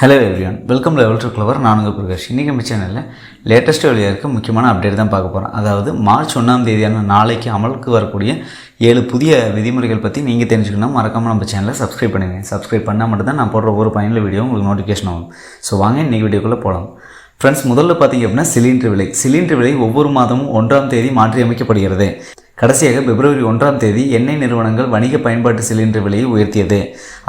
Hello everyone welcome level to clever நான் உங்கள் பிரகாஷ். இன்றைக்கி நம்ம சேனலில் லேட்டஸ்ட் வழியாக இருக்க முக்கியமான அப்டேட் தான் பார்க்க போகிறோம் அதாவது மார்ச் ஒன்றாம் தேதியான நாளைக்கு அமலுக்கு வரக்கூடிய ஏழு புதிய விதிமுறைகள் பற்றி நீங்கள் தெரிஞ்சுக்கணும். மறக்காமல் நம்ம சேனலை சப்ஸ்கிரைப் பண்ணுங்கள் சப்ஸ்கிரைப் பண்ணால் மட்டும்தான் நான் போடுற ஒவ்வொரு பயனில் வீடியோ உங்களுக்கு நோட்டிஃபிகேஷன் ஆகும். ஸோ வாங்க இன்றைக்கி வீடியோக்குள்ளே போகலாம் ஃப்ரெண்ட்ஸ் முதல்ல பார்த்தீங்க அப்படின்னா சிலிண்டர் விலை. சிலிண்டர் விலை ஒவ்வொரு மாதமும் ஒன்றாம் தேதி மாற்றி அமைக்கப்படுகிறது கடைசியாக பிப்ரவரி ஒன்றாம் தேதி எண்ணெய் நிறுவனங்கள் வணிக பயன்பாட்டு சிலிண்டர் விலையை உயர்த்தியது.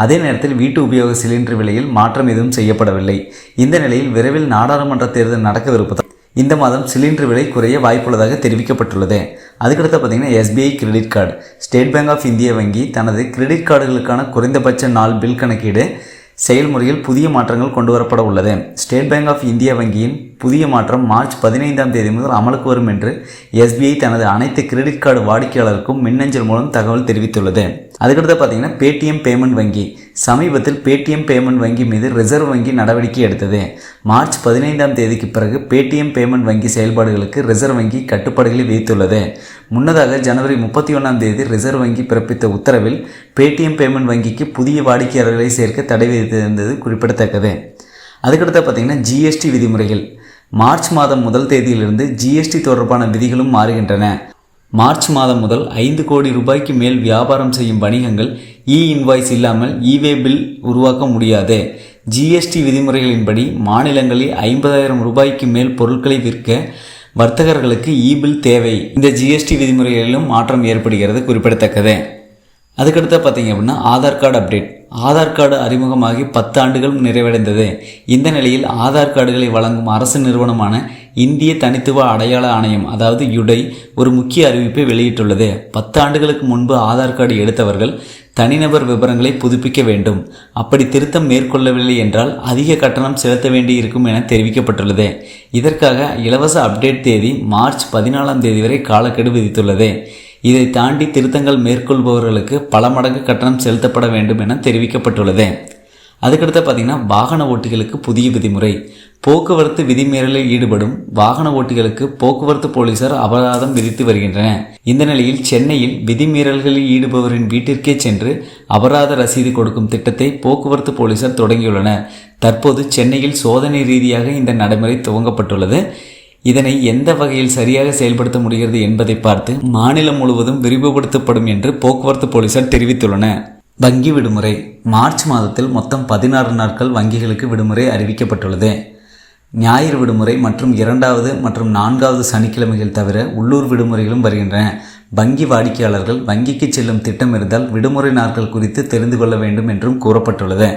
அதே நேரத்தில் வீட்டு உபயோக சிலிண்டர் விலையில் மாற்றம் எதுவும் செய்யப்படவில்லை. இந்த நிலையில் விரைவில் நாடாளுமன்ற தேர்தல் நடக்கவிருப்பதால் இந்த மாதம் சிலிண்டர் விலை குறைய வாய்ப்புள்ளதாக தெரிவிக்கப்பட்டுள்ளது. அதுக்கடுத்து பார்த்தீங்கன்னா SBI credit card. State bank of India வங்கி தனது கிரெடிட் கார்டுகளுக்கான குறைந்தபட்ச நாள் பில் கணக்கீடு செயல்முறையில் புதிய மாற்றங்கள் கொண்டு வரப்பட உள்ளது. ஸ்டேட் பேங்க் ஆஃப் இந்தியா வங்கியின் புதிய மாற்றம் மார்ச் பதினைந்தாம் தேதி முதல் அமலுக்கு வரும் என்று எஸ்பிஐ தனது அனைத்து கிரெடிட் கார்டு வாடிக்கையாளருக்கும் மின்னஞ்சல் மூலம் தகவல் தெரிவித்துள்ளது. அதுக்கடுத்து பார்த்தீங்கன்னா பேடிஎம் பேமெண்ட் வங்கி சமீபத்தில் பேடிஎம் பேமெண்ட் வங்கி மீது ரிசர்வ் வங்கி நடவடிக்கை எடுத்தது. மார்ச் பதினைந்தாம் தேதிக்கு பிறகு பேடிஎம் பேமெண்ட் வங்கி செயல்பாடுகளுக்கு ரிசர்வ் வங்கி கட்டுப்பாடுகளை விதித்துள்ளது. முன்னதாக ஜனவரி முப்பத்தி ஒன்றாம் தேதி ரிசர்வ் வங்கி பிறப்பித்த உத்தரவில் பேடிஎம் பேமெண்ட் வங்கிக்கு புதிய வாடிக்கையாளர்களை சேர்க்க தடை விதித்திருந்தது குறிப்பிடத்தக்கது. அதுக்கடுத்து பார்த்தீங்கன்னா ஜிஎஸ்டி விதிமுறைகள். மார்ச் மாதம் முதல் தேதியிலிருந்து ஜிஎஸ்டி தொடர்பான விதிகளும் மாறுகின்றன. மார்ச் மாதம் முதல் ஐந்து கோடி ரூபாய்க்கு மேல் வியாபாரம் செய்யும் வணிகங்கள் இ இன்வாய்ஸ் இல்லாமல் இவே பில் உருவாக்க முடியாது. ஜிஎஸ்டி விதிமுறைகளின்படி மாநிலங்களில் ஐம்பதாயிரம் ரூபாய்க்கு மேல் பொருட்களை விற்க வர்த்தகர்களுக்கு ஈபில் தேவை. இந்த ஜிஎஸ்டி விதிமுறைகளிலும் மாற்றம் ஏற்படுகிறது குறிப்பிடத்தக்கது. அதுக்கடுத்து பார்த்தீங்க அப்படின்னா Aadhaar card update. Aadhaar card அறிமுகமாகி பத்து ஆண்டுகளும் நிறைவடைந்தது. இந்த நிலையில் ஆதார் கார்டுகளை வழங்கும் அரசு நிறுவனமான இந்திய தனித்துவ அடையாள ஆணையம் அதாவது யுடை ஒரு முக்கிய அறிவிப்பை வெளியிட்டுள்ளது. பத்து ஆண்டுகளுக்கு முன்பு ஆதார் கார்டு எடுத்தவர்கள் தனிநபர் விவரங்களை புதுப்பிக்க வேண்டும். அப்படி திருத்தம் மேற்கொள்ளவில்லை என்றால் அதிக கட்டணம் செலுத்த வேண்டியிருக்கும் என தெரிவிக்கப்பட்டுள்ளது. இதற்காக இலவச அப்டேட் தேதி மார்ச் பதினாலாம் தேதி வரை காலக்கெடு விதித்துள்ளது. இதை தாண்டி திருத்தங்கள் மேற்கொள்பவர்களுக்கு பல மடங்கு கட்டணம் செலுத்தப்பட வேண்டும் என தெரிவிக்கப்பட்டுள்ளது. அதுக்கடுத்து பார்த்தீங்கன்னா வாகன ஓட்டிகளுக்கு புதிய விதிமுறை. போக்குவரத்து விதிமீறலில் ஈடுபடும் வாகன ஓட்டிகளுக்கு போக்குவரத்து போலீசார் அபராதம் விதித்து வருகின்றனர். இந்த நிலையில் சென்னையில் விதிமீறல்களில் ஈடுபவரின் வீட்டிற்கே சென்று அபராத ரசீது கொடுக்கும் திட்டத்தை போக்குவரத்து போலீசார் தொடங்கியுள்ளனர். தற்போது சென்னையில் சோதனை ரீதியாக இந்த நடைமுறை துவங்கப்பட்டுள்ளது. இதனை எந்த வகையில் சரியாக செயல்படுத்த முடிகிறது என்பதை பார்த்து மாநிலம் முழுவதும் விரிவுபடுத்தப்படும் என்று போக்குவரத்து போலீசார் தெரிவித்துள்ளனர். வங்கி விடுமுறை. மார்ச் மாதத்தில் மொத்தம் பதினாறு நாட்கள் வங்கிகளுக்கு விடுமுறை அறிவிக்கப்பட்டுள்ளது. ஞாயிறு விடுமுறை மற்றும் இரண்டாவது மற்றும் நான்காவது சனிக்கிழமைகள் தவிர உள்ளூர் விடுமுறைகளும் வருகின்றன. வங்கி வாடிக்கையாளர்கள் வங்கிக்கு செல்லும் திட்டம் இருந்தால் விடுமுறை நாட்கள் குறித்து தெரிந்து கொள்ள வேண்டும் என்றும் கூறப்பட்டுள்ளது.